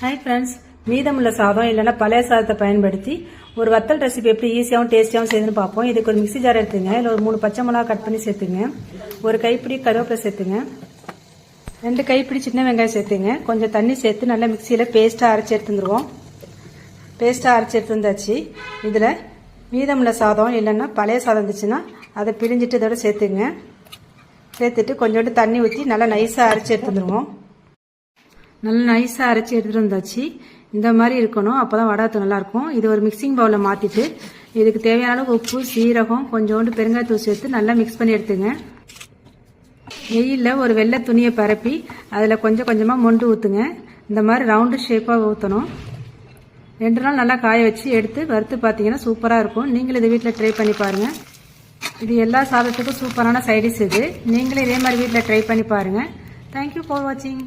Hi friends மீதமுள்ள சாதம் இல்லைன்னா பழைய சாதத்தை பயன்படுத்தி ஒரு வத்தல் ரெசிபி எப்படி ஈஸியாகவும் டேஸ்டியாகவும் செய்யுதுன்னு பார்ப்போம். இதுக்கு ஒரு மிக்ஸி ஜார் எடுத்துங்க. இல்லை ஒரு மூணு பச்சை மிளகா கட் பண்ணி சேர்த்துங்க. ஒரு கைப்பிடி கருவேப்பிலை சேர்த்துங்க. ரெண்டு கைப்பிடி சின்ன வெங்காயம் சேர்த்துங்க. கொஞ்சம் தண்ணி சேர்த்து நல்லா மிக்சியில் பேஸ்ட்டாக அரைச்சி எடுத்துருவோம். பேஸ்ட்டாக அரைச்சி எடுத்துருந்தாச்சு இதில் மீதமுள்ள சாதம் இல்லைன்னா பழைய சாதம் இருந்துச்சுன்னா அதை பிழிஞ்சிட்டு இதோட சேர்த்துங்க. சேர்த்துட்டு கொஞ்சோண்டு தண்ணி ஊற்றி நல்லா நைஸாக அரைச்சி எடுத்துருவோம். நல்லா நைஸாக அரைச்சி எடுத்துகிட்டு வந்தாச்சு. இந்த மாதிரி இருக்கணும். அப்போ தான் வடாத்து நல்லாயிருக்கும். இது ஒரு மிக்சிங் பவுலில் மாற்றிட்டு இதுக்கு தேவையான அளவு உப்பு சீரகம் கொஞ்சோண்டு பெருங்காயத்தூள் சேர்த்து நல்லா மிக்ஸ் பண்ணி எடுத்துங்க. வெயிலில் ஒரு வெள்ளை துணியை பரப்பி அதில் கொஞ்சம் கொஞ்சமாக மொண்டு ஊற்றுங்க இந்த மாதிரி ரவுண்டு ஷேப்பாக ஊற்றணும் ரெண்டு நாள் நல்லா காய வச்சு எடுத்து வறுத்து பார்த்தீங்கன்னா சூப்பராக இருக்கும். நீங்களும் இதை வீட்டில் ட்ரை பண்ணி பாருங்கள் இது எல்லா சாதத்துக்கும் சூப்பரான சைடிஷ் இது. நீங்களும் இதே மாதிரி வீட்டில் ட்ரை பண்ணி பாருங்கள் தேங்க்யூ ஃபார் வாட்சிங்